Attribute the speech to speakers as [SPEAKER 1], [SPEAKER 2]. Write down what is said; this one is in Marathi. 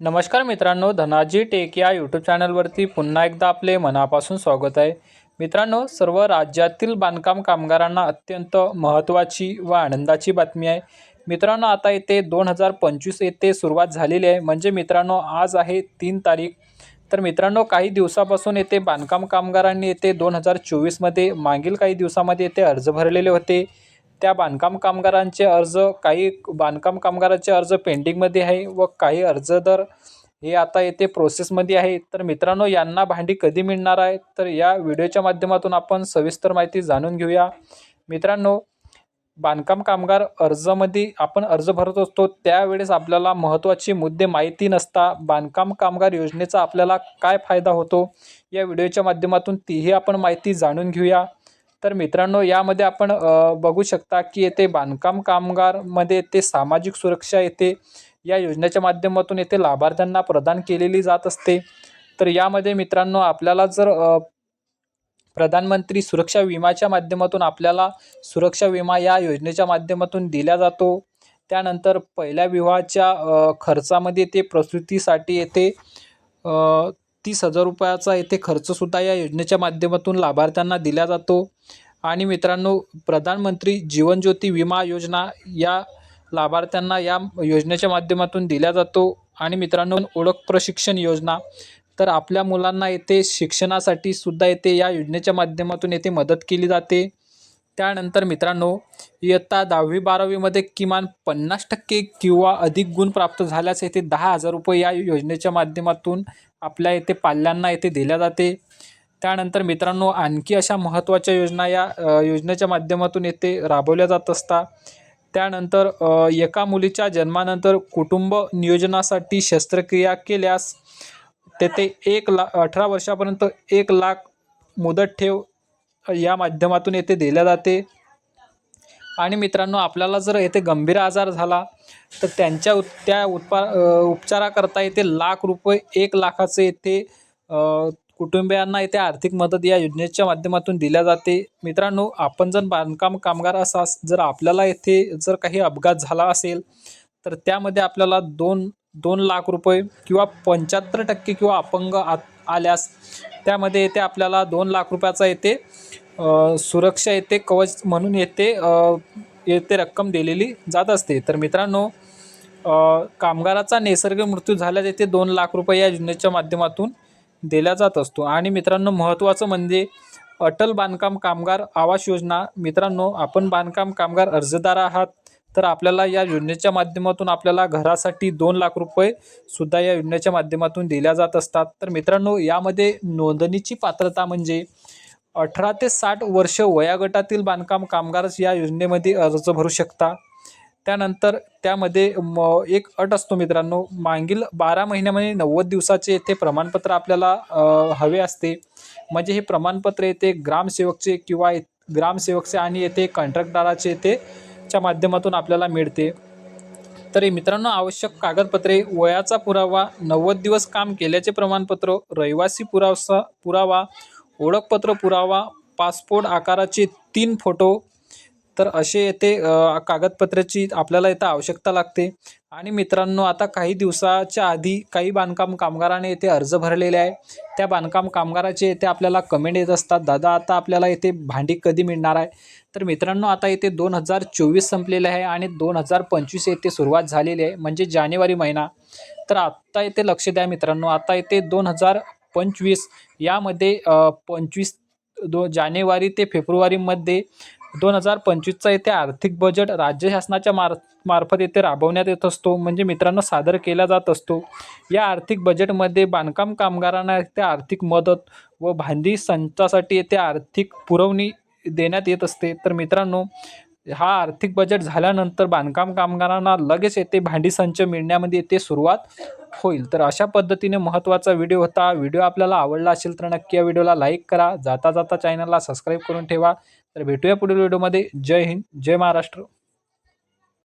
[SPEAKER 1] नमस्कार मित्रांनो धनाजी टेक या यूट्यूब चॅनलवरती पुन्हा एकदा आपले मनापासून स्वागत आहे. मित्रांनो सर्व राज्यातील बांधकाम कामगारांना अत्यंत महत्त्वाची व आनंदाची बातमी आहे. मित्रांनो आता येथे दोन हजार पंचवीस येथे सुरुवात झालेली आहे. म्हणजे मित्रांनो आज आहे तीन तारीख. तर मित्रांनो काही दिवसापासून येथे बांधकाम कामगारांनी येथे दोन हजार चोवीसमध्ये मागील काही दिवसामध्ये येथे अर्ज भरलेले होते. त्या बांधकाम कामगारांचे अर्ज काही बांधकाम कामगारांचे अर्ज पेंडिंगमध्ये आहे व काही अर्जदार हे आता येथे प्रोसेसमध्ये आहे. तर मित्रांनो यांना भांडी कधी मिळणार आहे? तर या व्हिडिओच्या माध्यमातून आपण सविस्तर माहिती जाणून घेऊया. मित्रांनो बांधकाम कामगार अर्जामध्ये आपण अर्ज भरत असतो त्यावेळेस आपल्याला महत्त्वाचे मुद्दे माहिती नसता. बांधकाम कामगार योजनेचा आपल्याला काय फायदा होतो? या व्हिडिओच्या माध्यमातून तीही आपण माहिती जाणून घेऊया. तर मित्रांनो यामध्ये आपण बघू शकता की येथे बांधकाम कामगारमध्ये येथे सामाजिक सुरक्षा येते या योजनेच्या माध्यमातून येथे लाभार्थ्यांना प्रदान केलेली जात असते. तर यामध्ये मित्रांनो आपल्याला जर प्रधानमंत्री सुरक्षा विमाच्या माध्यमातून आपल्याला सुरक्षा विमा या योजनेच्या माध्यमातून दिला जातो. त्यानंतर पहिल्या विवाहाच्या खर्चामध्ये ते प्रसूतीसाठी येते तीस हजार रुपयाचा येथे खर्चसुद्धा या योजनेच्या माध्यमातून लाभार्थ्यांना दिला जातो. आणि मित्रांनो प्रधानमंत्री जीवन ज्योती विमा योजना या लाभार्थ्यांना या योजनेच्या माध्यमातून दिला जातो. आणि मित्रांनो ओळख प्रशिक्षण योजना तर आपल्या मुलांना येथे शिक्षणासाठी सुद्धा येथे या योजनेच्या माध्यमातून येथे मदत केली जाते. त्यानंतर मित्रांनो इयत्ता दहावी बारावीमध्ये किमान पन्नास टक्के किंवा अधिक गुण प्राप्त झाल्यास येथे दहा हजार रुपये या योजनेच्या माध्यमातून आपल्या येथे पाल्यांना येथे दिल्या जाते. त्यानंतर मित्रांनो आणखी अशा महत्त्वाच्या योजना या योजनेच्या माध्यमातून येथे राबवल्या जात असतात त्यानंतर एका मुलीच्या जन्मानंतर कुटुंब नियोजनासाठी शस्त्रक्रिया केल्यास तेथे एक ला अठरा वर्षापर्यंत एक लाख मुदत ठेव या माध्यमातून येथे दिल्या जाते. आणि मित्रांनो आपल्याला जर येथे गंभीर आजार झाला तर त्यांच्या उत त्या उत्पा उपचाराकरता येथे लाख रुपये एक लाखाचे येथे कुटुंबियांना येथे आर्थिक मदत या योजनेच्या माध्यमातून दिल्या जाते. मित्रांनो आपण जर बांधकाम कामगार असास जर आपल्याला येथे जर काही अपघात झाला असेल तर त्यामध्ये आपल्याला दोन दोन लाख रुपये किंवा पंच्याहत्तर टक्के किंवा अपंग आ आल्यास त्यामध्ये येते आपल्याला दोन लाख रुपयाचा येते सुरक्षा येते कवच म्हणून येते येते रक्कम दिलेली जात असते. तर मित्रांनो कामगाराचा नैसर्गिक मृत्यू झाल्यास येथे दोन लाख रुपये या योजनेच्या माध्यमातून दिला जात असतो. आणि मित्रांनो महत्त्वाचं म्हणजे अटल बांधकाम कामगार आवास योजना. मित्रांनो आपण बांधकाम कामगार अर्जदार आहात. तर आपल्याला या योजनेच्या माध्यमातून आपल्याला घरासाठी दोन लाख रुपये सुद्धा या योजनेच्या माध्यमातून दिल्या जात असतात. तर मित्रांनो यामध्ये नोंदणीची पात्रता म्हणजे अठरा ते साठ वर्ष वयागटातील बांधकाम कामगारच या योजनेमध्ये अर्ज भरू शकता. त्यानंतर त्यामध्ये म एक अट असतो मित्रांनो मागील बारा महिन्यामध्ये नव्वद दिवसाचे येथे प्रमाणपत्र आपल्याला हवे असते. म्हणजे हे प्रमाणपत्र येते ग्रामसेवकचे किंवा ग्रामसेवकचे आणि येथे कंत्राटदाराचे येथे च्या माध्यमातून आपल्याला मिळते. तरी मित्रांनो आवश्यक कागदपत्रे वयाचा पुरावा नव्वद दिवस काम केल्याचे प्रमाणपत्र रहिवासी पुरावसा पुरावा ओळखपत्र पुरावा पासपोर्ट आकाराचे तीन फोटो तर असे येथे कागदपत्राची आपल्याला इथं आवश्यकता लागते. आणि मित्रांनो आता काही दिवसाच्या आधी काही बांधकाम कामगाराने येथे अर्ज भरलेले आहे. त्या बांधकाम कामगाराचे येथे आपल्याला कमेंट येत असतात दादा आता आपल्याला येथे भांडी कधी मिळणार आहे? तर मित्रांनो आता येथे दोन हजार चोवीस संपलेले आहे आणि दोन हजार पंचवीस येथे सुरुवात झालेली आहे म्हणजे जानेवारी महिना. तर आत्ता येथे लक्ष द्या मित्रांनो आता येथे दोन हजार पंचवीस यामध्ये पंचवीस दो जानेवारी ते फेब्रुवारीमध्ये दोन हजार पंचवीसचा येथे आर्थिक बजेट राज्य शासनाच्या मार मार्फत येथे राबवण्यात येत असतो म्हणजे मित्रांनो सादर केला जात असतो. या आर्थिक बजेटमध्ये बांधकाम कामगारांना येथे आर्थिक मदत व भांडी संचासाठी येथे आर्थिक पुरवणी देण्यात येत असते. तर मित्रांनो हा आर्थिक बजेट झाल्यानंतर बांधकाम कामगारांना लगेच येथे भांडी संच मिळण्यामध्ये येथे सुरुवात होईल. तर अशा पद्धतीने महत्त्वाचा व्हिडिओ होता. व्हिडिओ आपल्याला आवडला असेल तर नक्की या व्हिडिओला लाईक करा. जाता जाता चॅनलला सबस्क्राईब करून ठेवा. तर भेटूया पुढील व्हिडिओमध्ये. जय हिंद जय महाराष्ट्र.